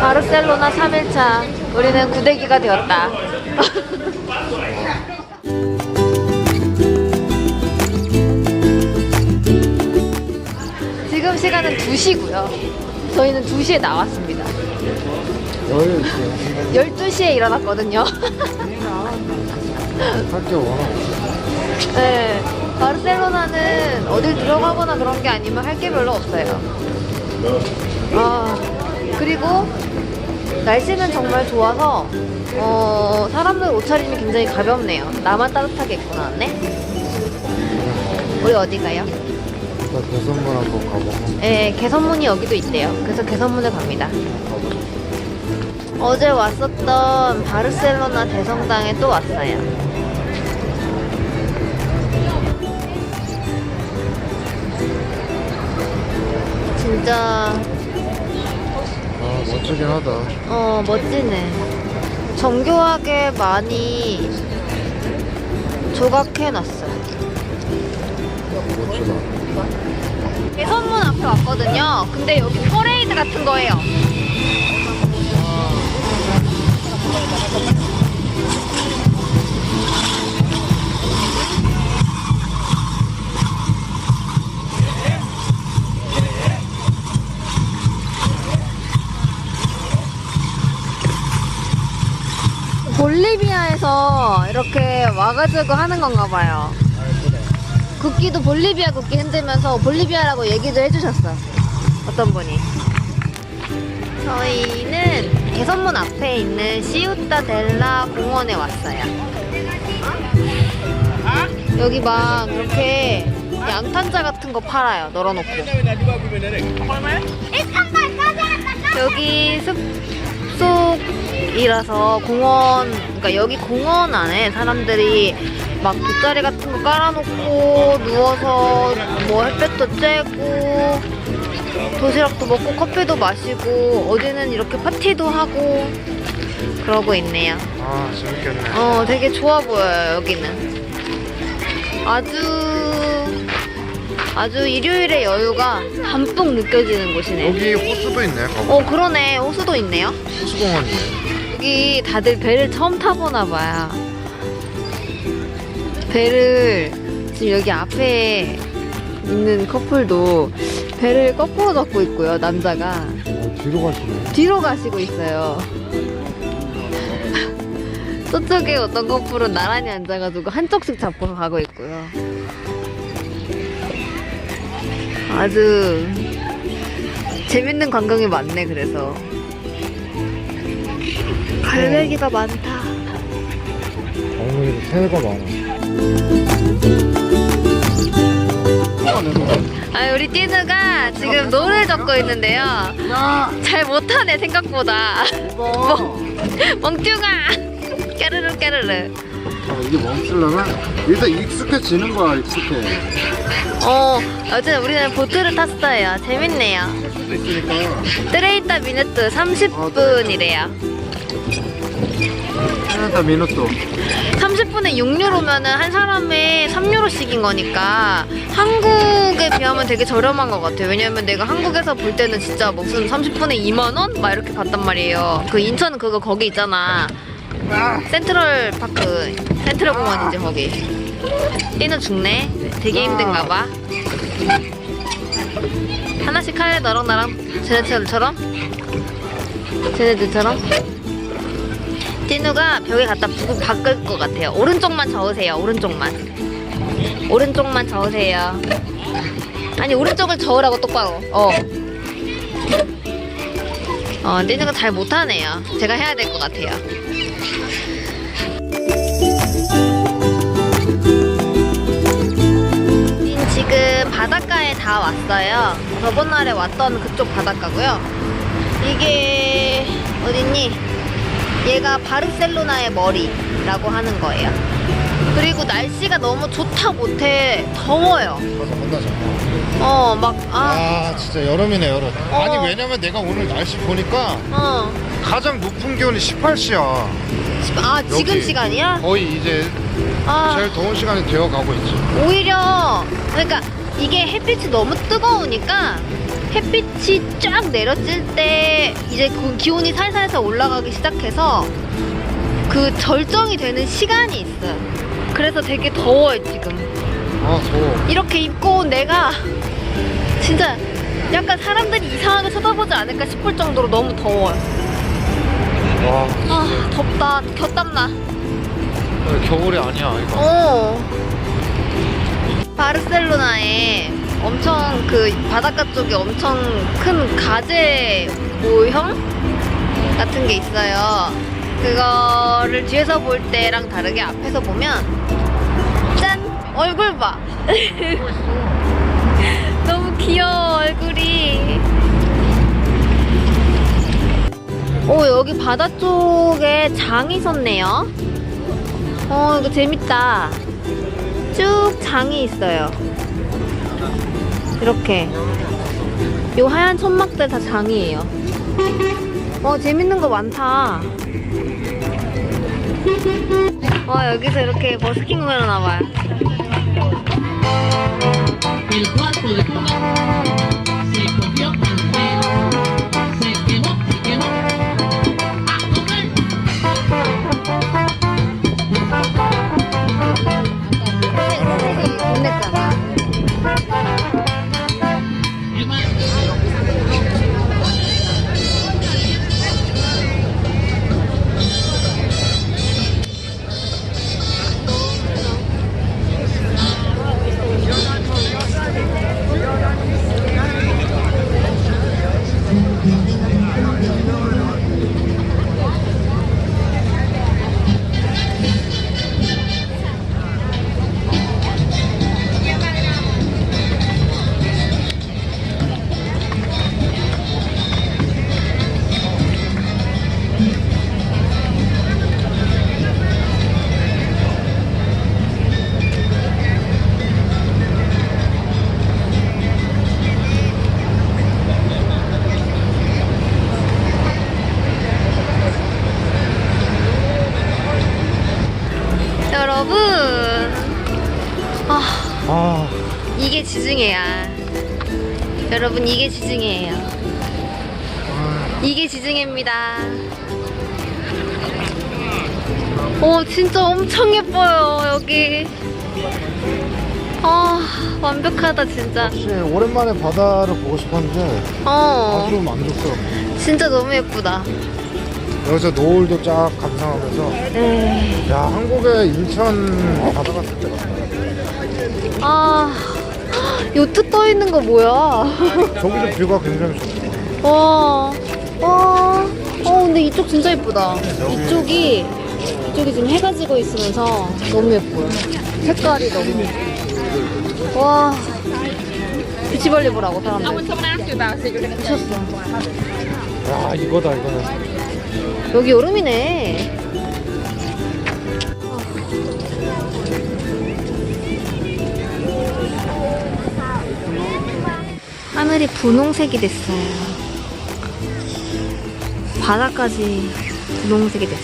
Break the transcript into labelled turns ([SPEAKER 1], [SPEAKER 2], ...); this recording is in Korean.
[SPEAKER 1] 바르셀로나 3일차. 우리는 구대기가 되었다. 지금 시간은 2시고요. 저희는 2시에 나왔습니다.
[SPEAKER 2] 여유 있어요.
[SPEAKER 1] 12시에 일어났거든요. 네. 바르셀로나는 어딜 들어가거나 그런 게 아니면 할 게 별로 없어요. 아, 그리고 날씨는 정말 좋아서 어, 사람들 옷차림이 굉장히 가볍네요. 나만 따뜻하게 입고 나왔네. 우리 어디 가요?
[SPEAKER 2] 나 대선물 한번 가보고
[SPEAKER 1] 네, 개선문이 여기도 있대요. 그래서 개선문을 갑니다. 어제 왔었던 바르셀로나 대성당에 또 왔어요. 진짜
[SPEAKER 2] 아 멋지긴 하다.
[SPEAKER 1] 어 멋지네. 정교하게 많이 조각해놨어요.
[SPEAKER 2] 멋지다.
[SPEAKER 1] 개선문 앞에 왔거든요. 근데 여기 퍼레이드 같은 거예요. 볼리비아에서 이렇게 와가지고 하는 건가 봐요. 국기도 볼리비아 국기 흔들면서 볼리비아라고 얘기도 해주셨어. 어떤 분이. 저희는 개선문 앞에 있는 시우타 델라 공원에 왔어요. 여기 막 이렇게 양탄자 같은 거 팔아요. 널어놓고. 여기 숲 속이라서 공원, 그러니까 여기 공원 안에 사람들이 막 돗자리 같은 거 깔아놓고 누워서 뭐 햇볕도 쬐고 도시락도 먹고 커피도 마시고 어디는 이렇게 파티도 하고 그러고 있네요.
[SPEAKER 2] 아 재밌겠네.
[SPEAKER 1] 어, 되게 좋아 보여요, 여기는. 아주, 아주 일요일의 여유가 담뿍 느껴지는 곳이네.
[SPEAKER 2] 여기 호수도 있네. 가보.
[SPEAKER 1] 어, 그러네. 호수도 있네요.
[SPEAKER 2] 호수공원이네.
[SPEAKER 1] 여기 다들 배를 처음 타보나 봐요. 배를 지금 여기 앞에 있는 커플도 배를 거꾸로 잡고 있고요, 남자가.
[SPEAKER 2] 어, 뒤로 가시네.
[SPEAKER 1] 뒤로 가시고 있어요. 저쪽에 어떤 커플은 나란히 앉아가지고 한쪽씩 잡고 가고 있고요. 아주 재밌는 광경이 많네, 그래서. 갈매기가 많다.
[SPEAKER 2] 어머니도 새가 많아.
[SPEAKER 1] 아, 우리 띠누가 지금 노를 적고 있는데요.
[SPEAKER 2] 야,
[SPEAKER 1] 잘 못하네, 생각보다.
[SPEAKER 2] 이거.
[SPEAKER 1] 멍뚱아! 까르르 까르르.
[SPEAKER 2] 아, 이게 멈추려면 일단 익숙해지는 거야 익숙해.
[SPEAKER 1] 어, 어쨌든 우리는 보트를 탔어요. 재밌네요.
[SPEAKER 2] 있으니까.
[SPEAKER 1] 트레이타 미누트 30분이래요.
[SPEAKER 2] 하나다 미누토.
[SPEAKER 1] 30분에 6유로면은 한 사람에 3유로씩인 거니까 한국에 비하면 되게 저렴한 것 같아요. 왜냐면 내가 한국에서 볼 때는 진짜 무슨 30분에 2만 원? 막 이렇게 봤단 말이에요. 그 인천 그거 거기 있잖아. 센트럴 파크, 센트럴 공원이지 거기. 뛰는 죽네. 되게 힘든가 봐. 하나씩 할래 너랑 나랑 쟤네들처럼? 쟤네들처럼? 띠누가 벽에 갖다 북을 바꿀 것 같아요. 오른쪽만 저으세요. 오른쪽만. 오른쪽만 저으세요. 아니 오른쪽을 저으라고 똑바로. 어. 어, 띠누가 잘 못하네요. 제가 해야 될 것 같아요. 다 왔어요. 저번 날에 왔던 그쪽 바닷가고요. 이게 어딨니? 얘가 바르셀로나의 머리라고 하는 거예요. 그리고 날씨가 너무 좋다 못해 더워요.
[SPEAKER 2] 가서.
[SPEAKER 1] 어, 막, 아,
[SPEAKER 2] 아 진짜 여름이네 여름.
[SPEAKER 1] 어.
[SPEAKER 2] 아니 왜냐면 내가 오늘 날씨 보니까
[SPEAKER 1] 어.
[SPEAKER 2] 가장 높은 기온이 18시야.
[SPEAKER 1] 아, 지금
[SPEAKER 2] 여기.
[SPEAKER 1] 시간이야?
[SPEAKER 2] 거의 이제
[SPEAKER 1] 아,
[SPEAKER 2] 제일 더운 시간이 되어 가고 있지.
[SPEAKER 1] 오히려, 그러니까 이게 햇빛이 너무 뜨거우니까 햇빛이 쫙 내려질 때 이제 그 기온이 살살살 올라가기 시작해서 그 절정이 되는 시간이 있어 요. 그래서 되게 더워요 지금.
[SPEAKER 2] 아 더워
[SPEAKER 1] 이렇게 입고 온 내가 진짜 약간 사람들이 이상하게 쳐다보지 않을까 싶을 정도로 너무 더워요.
[SPEAKER 2] 와
[SPEAKER 1] 아 덥다. 곁땀나.
[SPEAKER 2] 겨울이 아니야 이거
[SPEAKER 1] 어. 바르셀로나에 엄청 그 바닷가 쪽에 엄청 큰 가재 모형 같은 게 있어요. 그거를 뒤에서 볼 때랑 다르게 앞에서 보면 짠 얼굴 봐. 바다 쪽에 장이 섰네요. 어, 이거 재밌다. 쭉 장이 있어요. 이렇게. 요 하얀 천막들 다 장이에요. 어, 재밌는 거 많다. 와, 여기서 이렇게 버스킹
[SPEAKER 3] se cogió
[SPEAKER 1] 여러분. 아,
[SPEAKER 2] 아
[SPEAKER 1] 이게 지중해야. 여러분, 이게 지중해예요. 이게 지중해입니다. 오, 진짜 엄청 예뻐요, 여기. 아, 완벽하다, 진짜.
[SPEAKER 2] 혹시 오랜만에 바다를 보고 싶었는데
[SPEAKER 1] 어,
[SPEAKER 2] 아주 만족스럽네
[SPEAKER 1] 진짜 너무 예쁘다.
[SPEAKER 2] 여기서 노을도 쫙 감상하면서
[SPEAKER 1] 네.
[SPEAKER 2] 야 한국의 인천 바다 갔을 때 같다
[SPEAKER 1] 아, 요트 떠 있는 거 뭐야?
[SPEAKER 2] 저기도 뷰가 굉장히 좋다
[SPEAKER 1] 와, 와, 어, 근데 이쪽 진짜 예쁘다. 이쪽이, 이쪽이 지금 해가 지고 있으면서 너무 예뻐요. 색깔이 너무. 와, 비치벌리 보라고, 사람들. 미쳤어.
[SPEAKER 2] 야 이거다 이거는
[SPEAKER 1] 여기 여름이네. 하늘이 분홍색이 됐어요. 바다까지 분홍색이 됐어.